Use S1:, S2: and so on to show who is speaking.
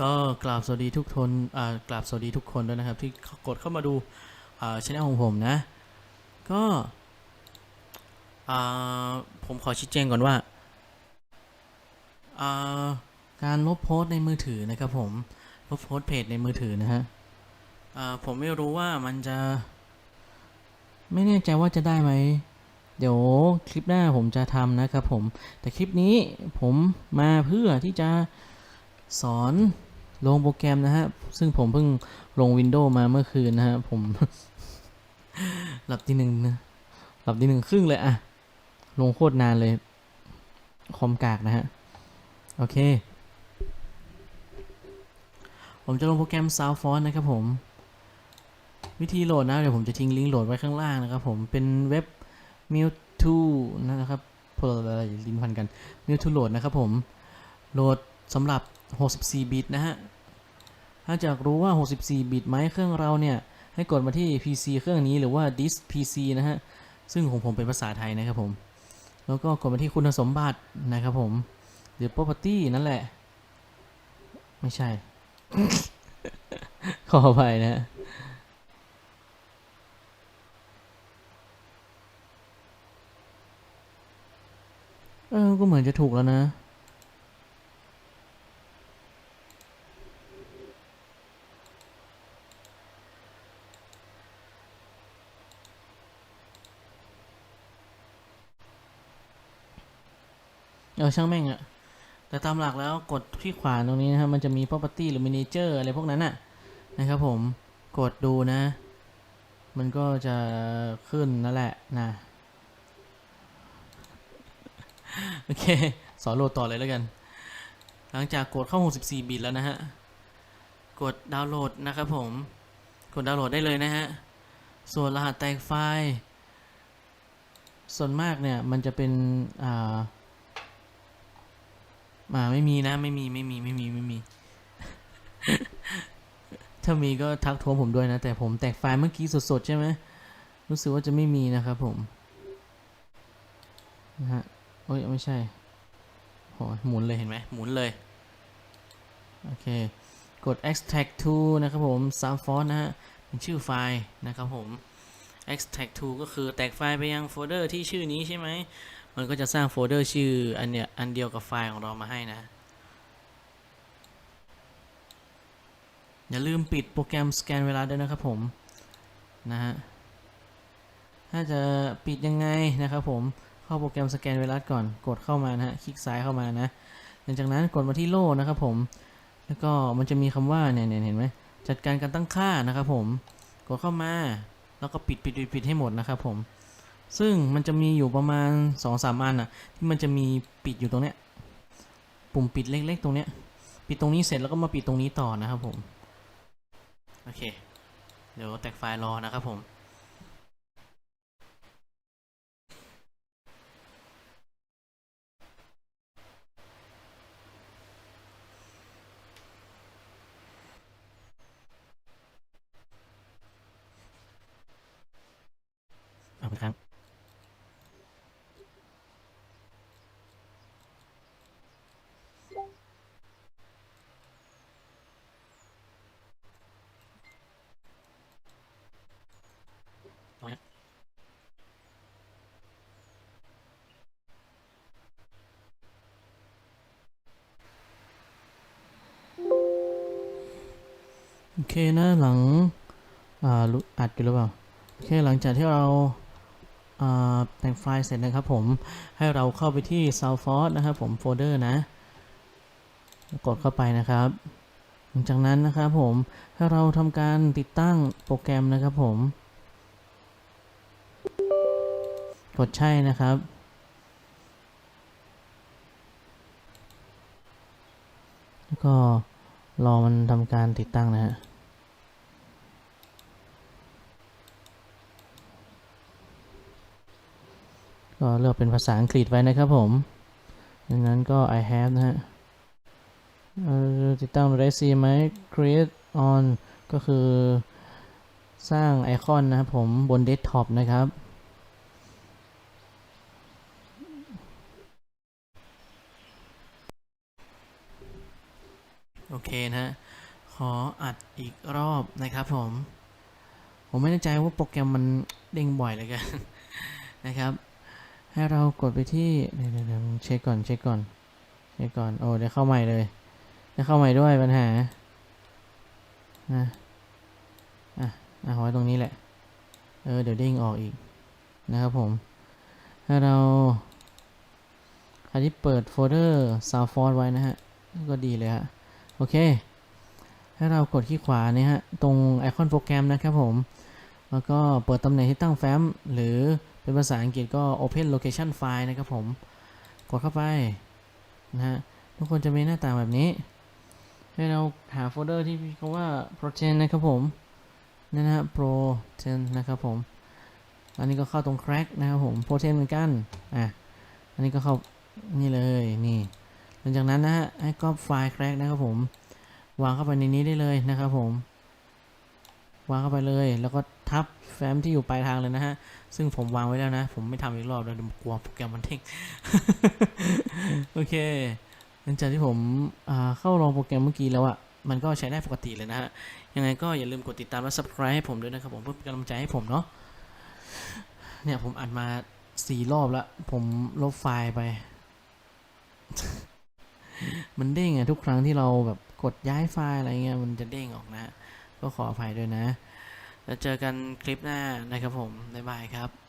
S1: ก็กราบสวัสดีทุกคนอ่ากราบสวัสดีทุกคนด้วยนะครับ ที่กดเข้ามาดูอ่าช่องของผมนะ ก็อ่าผมขอชี้แจงก่อนว่าอ่าการลบโพสต์ในมือถือนะครับผมลบโพสต์เพจในมือถือนะฮะอ่าผมไม่รู้ว่ามันจะ ไม่แน่ใจว่าจะได้ไหมเดี๋ยวคลิปหน้าผมจะทำนะครับผม แต่คลิปนี้ผมมาเพื่อที่จะสอน ลงโปรแกรมนะฮะ ซึ่งผมเพิ่งลง Windows มาเมื่อคืนนะฮะ ผม หลับทีหนึ่งนะ หลับทีหนึ่งครึ่งเลยอะลงโคตรนานเลย คอมกากนะฮะ โอเค ผมจะลงโปรแกรม SoundFont นะครับผม วิธีโหลดนะ เดี๋ยวผมจะทิ้งลิงก์โหลดไว้ข้างล่างนะครับผม เป็นเว็บ m u t o นะครับพลอะไรลิ้นพันกัน m u t o โหลดนะครับผม โหลดสำหรับ 64 บิตนะฮะ ถ้าจะรู้ว่า 64 บิตไหมเครื่องเราเนี่ย ให้กดมาที่ PC เครื่องนี้หรือว่า disk PC นะฮะ ซึ่งของผมเป็นภาษาไทยนะครับผม แล้วก็กดมาที่คุณสมบัตินะครับผม หรือ property นั่นแหละ ไม่ใช่ ขออภัยนะฮะเออ ก็เหมือนจะถูกแล้วนะ เออช่างแม่งอะแต่ตามหลักแล้วกดที่ขวาตรงนี้นะครับมันจะมี property หรือ manager อะไรพวกนั้นอะนะครับผมกดดูนะ มันก็จะขึ้นนั่นแหละนะโอเค สอนโหลดต่อเลยแล้วกัน หลังจากกดเข้า 64 บิตแล้วนะฮะ กดดาวน์โหลดนะครับผม กดดาวน์โหลดได้เลยนะฮะ ส่วนรหัสแตกไฟล์ ส่วนมากเนี่ย มันจะเป็น อ่า มาไม่มีนะ ไม่มีไม่มีไม่มีไม่มี ถ้ามีก็ทักท้วงผมด้วยนะ แต่ผมแตกไฟล์เมื่อกี้สดๆ ใช่ไหมรู้สึกว่าจะไม่มีนะครับผมนะฮะโอ้ยไม่ใช่โหหมุนเลยเห็นไหมหมุนเลย โอเค กด extract to นะครับผม soundfont นะฮะ เป็นชื่อไฟล์นะครับผม extract to ก็คือแตกไฟล์ไปยังโฟลเดอร์ที่ชื่อนี้ใช่ไหม มันก็จะสร้างโฟลเดอร์ชื่ออันเนี้ยอันเดียวกับไฟล์ของเรามาให้นะ อย่าลืมปิดโปรแกรมสแกนเวลาด้วยนะครับผม นะฮะ ถ้าจะปิดยังไงนะครับผม เข้าโปรแกรมสแกนไวรัสก่อน กดเข้ามานะฮะ คลิกซ้ายเข้ามานะ หลังจากนั้นกดมาที่โล่นะครับผม แล้วก็มันจะมีคำว่าเนี่ยเนี่ยเห็นไหมจัดการการตั้งค่านะครับผม กดเข้ามา แล้วก็ปิดปิดปิดปิดให้หมดนะครับผม ซึ่งมันจะมีอยู่ประมาณ2อสามอันอะที่มันจะมีปิดอยู่ตรงเนี้ย ปุ่มปิดเล็กๆ ตรงเนี้ย ปิดตรงนี้เสร็จแล้วก็มาปิดตรงนี้ต่อนะครับผม โอเค เดี๋ยวแตกไฟล์รอนะครับผมเอาไปครั้ง โอเคนะหลังอ่าอัดกันหรือเปล่าโอเคหลังจากที่เราอ่าแต่งไฟล์เสร็จนะครับผมให้เราเข้าไปที่ SoundForce นะครับผมโฟลเดอร์นะ กดเข้าไปนะครับ หลังจากนั้นนะครับผมให้เราทำการติดตั้งโปรแกรมนะครับผม กดใช่นะครับแล้วก็รอมันทำการติดตั้งนะฮะ ก็เลือกเป็นภาษาอังกฤษไว้นะครับผมดังนั้นก็ I have นะฮะติดตั้ง resi ไหม create on ก็คือสร้างไอคอนนะครับผมบนเดสก์ท็อปนะครับ โอเคนะฮะ ขออัดอีกรอบนะครับผม ผมไม่แน่ใจว่าโปรแกรมมันเด้งบ่อยเลยกันนะครับ ให้เรากดไปที่เดี๋ยวเดี๋ยวเช็คก่อนเช็คก่อนเช็คก่อนโอ้ได้เข้าใหม่เลยได้เข้าใหม่ด้วยปัญหานะอะอะไว้ตรงนี้แหละเออเดี๋ยวเด้งออกอีกนะครับผมถ้าเราใครที่เปิดโฟลเดอร์ Soundforce ไว้นะฮะก็ดีเลยฮะโอเคให้เรากดที่ขวาเนี่ยฮะตรงไอคอนโปรแกรมนะครับผม แล้วก็เปิดตำแหน่งที่ตั้งแฟ้ม หรือ เป็นภาษาอังกฤษก็ Open Location File นะครับผม กดเข้าไปนะฮะทุกคนจะมีหน้าต่างแบบนี้ ให้เราหาโฟลเดอร์ที่มีคำว่า Protein นะครับผมนี่นะฮะ Protein นะครับผม อันนี้ก็เข้าตรง crack นะครับผม Protein เหมือนกันอะอันนี้ก็เข้านี่เลยนี่หลังจากนั้นนะฮะให้ก๊อปไฟล์ crack นะครับผม วางเข้าไปในนี้ได้เลยนะครับผม วางเข้าไปเลย แล้วก็ทับแฟ้มที่อยู่ปลายทางเลยนะฮะ ซึ่งผมวางไว้แล้วนะ ผมไม่ทำอีกรอบแล้วเดี๋ยกลัวโปรแกรมมันเด้งโอเค หลังจากที่ผมเข้าลองโปรแกรมเมื่อกี้แล้วอะมันก็ใช้ได้ปกติเลยนะฮะ ยังไงก็อย่าลืมกดติดตามและ subscribe ให้ผมด้วยนะครับผมเพื่อเป็นกำลังใจให้ผมเนาะ เนี่ยผมอัดมาสี่รอบแล้ว ผมลบไฟล์ไป มันเด้งอะทุกครั้งที่เราแบบกดย้ายไฟล์อะไรเงี้ยมันจะเด้งออกนะ ก็ขออภัยด้วยนะ แล้วเจอกันคลิปหน้านะครับผม บ๊ายบายครับ